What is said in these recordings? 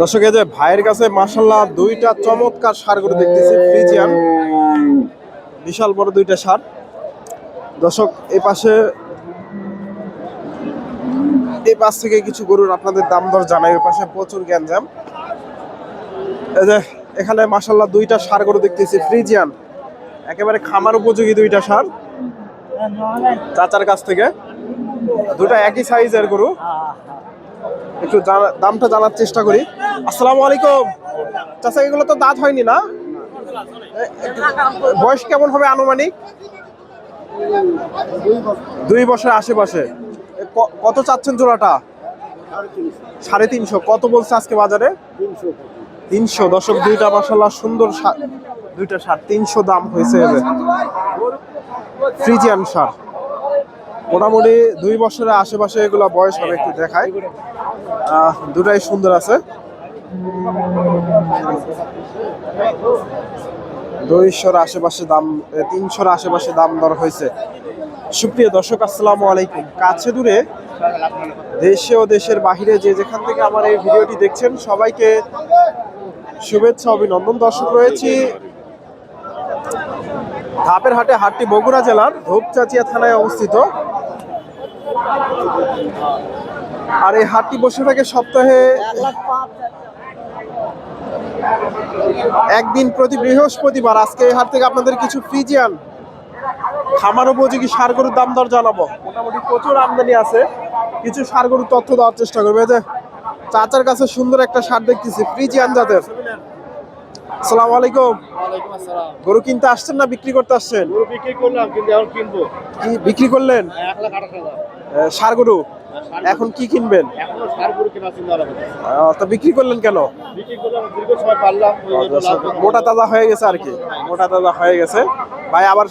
দর্শক, এই যে ভাইয়ের কাছে মাসাল্লাহ দুইটা চমৎকার সার গরু দেখতেছি, ফ্রিজিয়ান। বিশাল বড় দুইটা সার। দর্শক, এই পাশে এই পাশ থেকে কিছু গরুর আপনাদের দাম দর জানাই ওই পাশে প্রচুর গ্যাঞ্জাম। এই যে এখানে মাসাল্লাহ দুইটা সার গরু দেখতেছি, ফ্রিজিয়ান। একেবারে খামার উপযোগী দুইটা সার। চাচার কাছ থেকে। দুটা একই সাইজের গরু। একটু দামটা জানার চেষ্টা করি। আসসালামু আলাইকুম। চাচা, এগুলো তো দাঁত হয়নি না? বয়স কেমন হবে আনুমানিক? দুই বছর আশেপাশে। কত চাচ্ছেন জোড়াটা? সাড়ে তিনশো। কত বলছে আজকে বাজারে? তিনশো। দশক দুইটা মাসাল্লাহ সুন্দর দুইটা সার। তিনশো দাম হয়েছে এদের। ফ্রিজিয়ান সার। মোটামুটি দুই বছরের আশেপাশে এগুলো বয়স হবে, একটু দেখায় দুটাই সুন্দর আছে। দুইশোর আশেপাশে দাম তিনশোর আশেপাশে দাম দর হয়েছে। সুপ্রিয় দর্শক, আসসালামু আলাইকুম। কাছে দূরে দেশে ও দেশের বাহিরে যে যেখান থেকে আমার এই ভিডিওটি দেখছেন, সবাইকে শুভেচ্ছা, অভিনন্দন। দর্শক রয়েছি ধাপের হাটে, হাটটি বগুড়া জেলার ধূপচাচিয়া থানায় অবস্থিত। আর এই হাটটি বসে থাকে সপ্তাহে একদিন প্রতি বৃহস্পতিবার। আজকে এই হাট থেকে আপনাদের কিছু ফ্রিজিয়ান খামার উপযোগী সার গরুর দাম দর জানাব। মোটামুটি প্রচুর আমদানি আছে। কিছু সার গরুর তথ্য দেওয়ার চেষ্টা করবে। এই যে চাচার কাছে সুন্দর একটা সার দেখতেছি ফ্রিজিয়ান জাতের। আসসালামু আলাইকুম। গরু কিনতে আসছেন না বিক্রি করতে আসছেন? গরু বিক্রি করলাম কিন্তু এখন কিনবো। কি বিক্রি করলেন? এক লাখ সার গরু? এখন কি কিনবেন? তা বিক্রি করলেন কেন? করলাম। মোটা তাজা হয়ে গেছে আর কি। মোটা তাজা হয়ে গেছে। ভাই আবার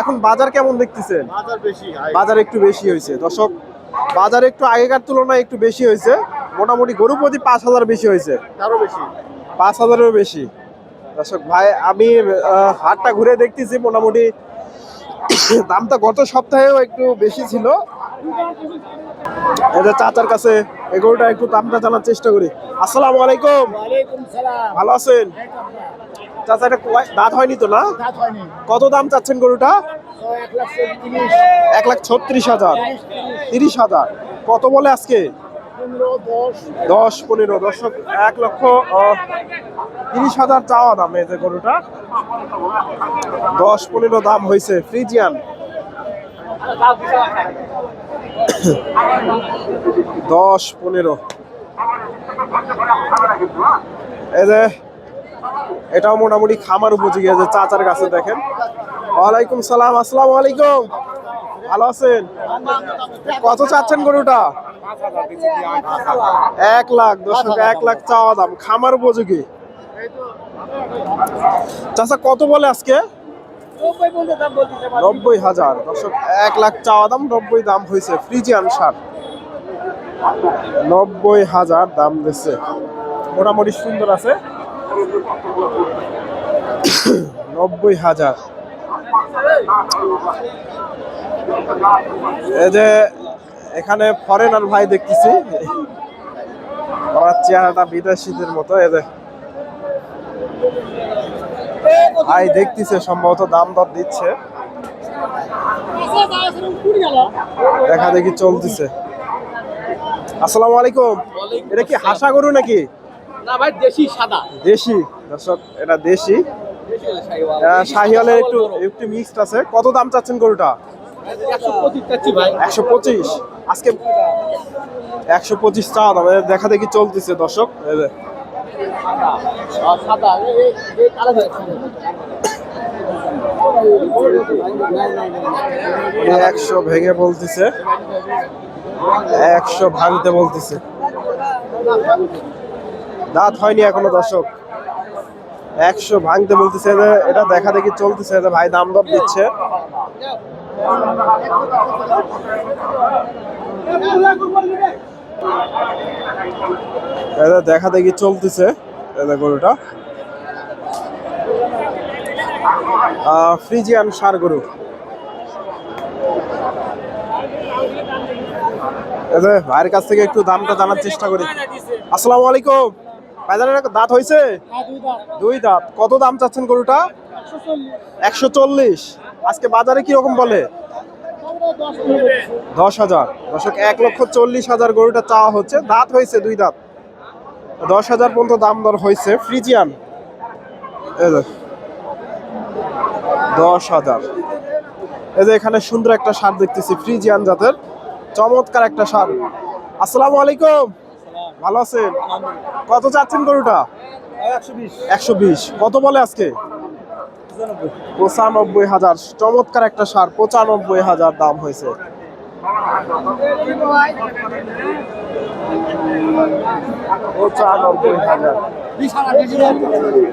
এখন বাজার কেমন দেখতেছেন? বাজার একটু বেশি হয়েছে। দর্শক বাজার একটু আগেকার তুলনায় একটু বেশি হয়েছে। মোটামুটি গরু প্রতি পাঁচ হাজার বেশি হয়েছে। আরও বেশি। পাঁচ হাজারেরও বেশি। দর্শক ভাই আমি হাটটা ঘুরে দেখতেছি। মোটামুটি দামটা গত সপ্তাহেও একটু বেশি ছিল। এটা চাচার কাছে এগুলোটা একটু দামটা জানার চেষ্টা করি। আসসালামু আলাইকুম। সালাম। ভালো আছেন? চাচা এটা দাঁত হয়নি তো না? কত দাম চাচ্ছেন গরুটা? এক লাখ ছত্রিশ। হাজার। তিরিশ হাজার। কত বলে আজকে? দশ। দশ পনেরো। দশক এক লক্ষ তিরিশ হাজার চাওয়া দাম এই যে গরুটা। দশ পনেরো দাম হয়েছে ফ্রিজিয়ান। দশ, পনেরো। এই যে, এটাও মোটামুটি খামার উপযোগী আছে চাচার কাছে দেখেন। ওয়ালাইকুম সালাম, আসসালামু আলাইকুম। ভালো আছেন? কত চাচ্ছেন গরুটা? এক লাখ, দর্শক, এক লাখ চাওয়া দাম, খামার উপযোগী। চাচা, কত বলে আজকে? নব্বই হাজার। দর্শক, এক লাখ চাওয়া দাম, নব্বই দাম হয়েছে ফ্রিজিয়ান সার নব্বই হাজার দাম দিচ্ছে। মোটামুটি সুন্দর আছে। নব্বই হাজার। এই যে এখানে ফরেনার ভাই দেখতেছি। আমার চেহারাটা বিদেশিদের মতো যে। ভাই দেখতেছে সম্ভবত দাম দর দিচ্ছে। দেখা দেখি চলতেছে। আসসালামু আলাইকুম। এটা কি হাসা গরু নাকি? না ভাই দেশি সাদা। দেশি। দর্শক এটা দেশি। শাহিওয়ালের একটু একটু মিক্সড আছে। কত দাম চাচ্ছেন গরুটা? একশো পঁচিশ আজকে একশো পঁচিশ দাম। দেখা দেখি চলতেছে দর্শক। একশো ভেঙে বলতেছে, একশো ভাঙতে বলতেছে। দাঁত হয়নি এখনও, দর্শক। একশো ভাঙতে বলতেছে এটা দেখা দেখি চলতেছে ভাই দাম দর দিচ্ছে। এটা দেখা দেখি চলতেছে এটা গরুটা। ফ্রিজিয়ান সার গরু। ভাইয়ের কাছ থেকে একটু দামটা জানার চেষ্টা করি। আসসালামু আলাইকুম। বাজারের দাঁত হয়েছে? দুই দাঁত। কত দাম চাচ্ছেন গরুটা? একশো চল্লিশ। আজকে বাজারে কীরকম বলে? দশ হাজার। দশক এক লক্ষ চল্লিশ হাজার গরুটা চাওয়া হচ্ছে। দাঁত হয়েছে দুই দাঁত। দশ হাজার পর্যন্ত দাম দর হয়েছে। ফ্রিজিয়ান। দশ হাজার। এই যে এখানে সুন্দর একটা সার দেখতেছি ফ্রিজিয়ান জাতের। চমৎকার একটা সার। আসসালামু আলাইকুম। ভালো আছেন? কত চাচ্ছেন গরুটা? একশো বিশ। কত বলে আজকে? পঁচানব্বই। হাজার। চমৎকার একটা সার, পঁচানব্বই হাজার দাম হয়েছে। পঁচানব্বই হাজার।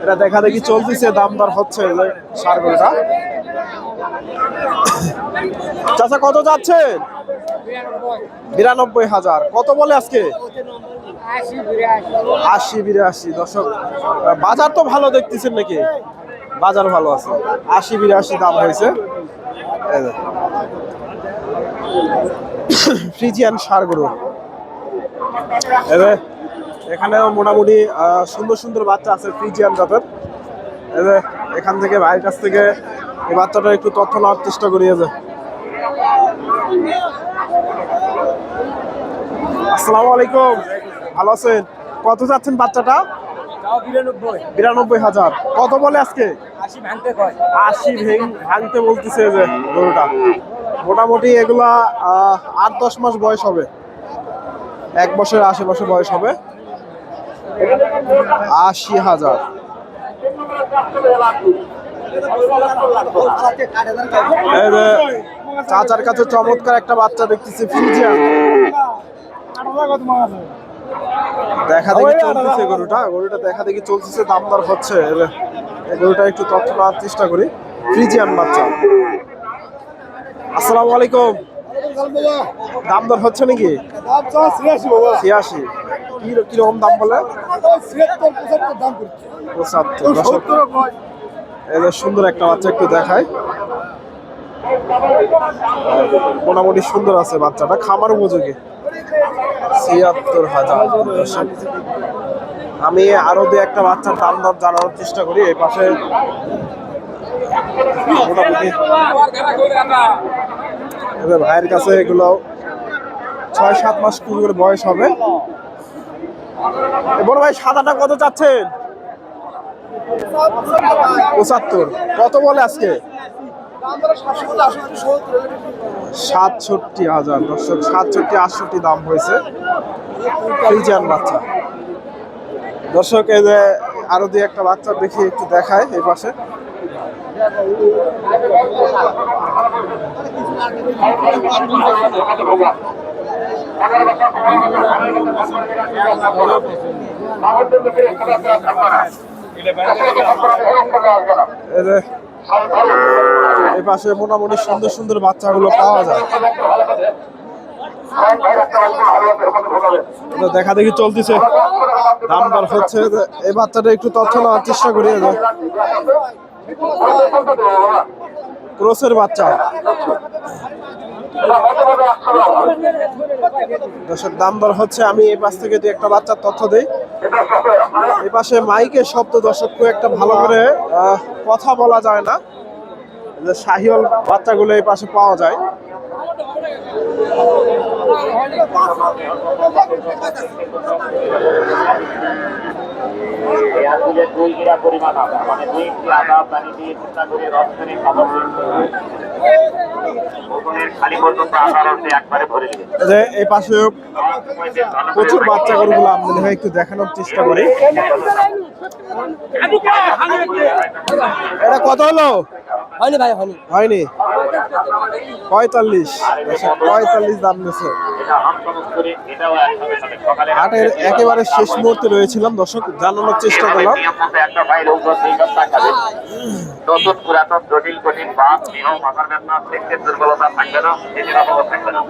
এটা দেখা দেখি চলতেছে, দাম দর হচ্ছে সারগুলোটা। চাচা, কত যাচ্ছেন? বিরানব্বই হাজার। কত বলে আজকে? আশি, বিরাশি। দশক বাজার তো ভালো দেখতেছেন নাকি? বাজার ভালো আছে। আশি বিরাশি দাম হয়েছে। ফ্রিজিয়ান সার গরু। এখানেও মোটামুটি সুন্দর সুন্দর বাচ্চা আছে ফ্রিজিয়ান জাতের। এখান থেকে ভাইয়ের কাছ থেকে এই বাচ্চাটা একটু তথ্য নেওয়ার চেষ্টা করি যে। আসসালামু আলাইকুম। ভালো আছেন? কত যাচ্ছেন বাচ্চাটা? বিরানব্বই হাজার। কত বলে আজকে? আশি ভেঙ ভাঙতে বলতেছে যে গরুটা। মোটামুটি এগুলা আট দশ মাস বয়স হবে। এক বছরের আশেপাশে বয়স হবে। আশি হাজার। চাচার কাছে চমৎকার একটা বাচ্চা দেখতেছি ফ্রিজিয়ান দেখা দেখি চলতেছে গরুটা। গরুটা দেখা দেখি চলতেছে দাম দর হচ্ছে এই গরুটা একটু তথ্য নেওয়ার চেষ্টা করি। ফ্রিজিয়ান বাচ্চা। আসসালামু আলাইকুম। দাম দর হচ্ছে নাকি? ছিয়াশি। কীরকম দাম বলে? দশক সুন্দর একটা বাচ্চা একটু দেখায় মোটামুটি সুন্দর আছে বাচ্চাটা, খামার উপযোগী। ছিয়াত্তর হাজার। আমি আরও দু একটা বাচ্চার দাম দর জানানোর চেষ্টা করি, এই পাশে এবার ভাইয়ের কাছে এগুলো ছয়, সাত মাস করে বয়স হবে। বড় ভাই, সাদাটা কত চাচ্ছেন? পঁচাত্তর। কত বলে আজকে? সাতষট্টি হাজার। দর্শক, সাতষট্টি, আটষট্টি দাম হয়েছে। বাচ্চা। দর্শক, এই যে আরও দুই একটা বাচ্চা দেখি, একটু দেখায় এই পাশে। এই পাশে মোটামুটি সুন্দর সুন্দর বাচ্চাগুলো পাওয়া যায়। দেখা দেখি চলতেছে। দাম দর হচ্ছে। এই বাচ্চাটা একটু তথ্য নেওয়ার চেষ্টা করি ক্রোসের বাচ্চা। দর্শক, দাম দর হচ্ছে। আমি এই পাশ থেকে একটা বাচ্চার তথ্য দিই। এই পাশে মাইকের শব্দ, দর্শক, খুব একটা ভালো করে কথা বলা যায় না। যে শাহিওল বাচ্চাগুলো এই পাশে পাওয়া যায়। পেঁয়াজ দুই গিরা পরিমাণ আদা মানে দুই ইঞ্চি আদা পানি দিয়ে চিন্তা করে রস করে খাবার ওজনের খালি পর্যন্ত আদা রস দিয়ে একবারে ভরে দিবে এই যে এই পাশে প্রচুর বাচ্চা গরুগুলো আমদানি হয় একটু দেখানোর চেষ্টা করি? এটা কত হলো? হয়নি ভাই হয়নি। হয়নি? পঁয়তাল্লিশ। পঁয়তাল্লিশ দাম সকালে হাটের একেবারে শেষ মুহূর্তে রয়েছিলাম। দর্শক জানানোর চেষ্টা করলাম। নিয়ম মতো একটা ফাইল ওপর দুই সপ্তাহ খাবে নতুন পুরাতন জটিল কঠিন বাদ নিয়ম মাথার ব্যথা দেখতে দুর্বলতা থাকবে না থাকবে না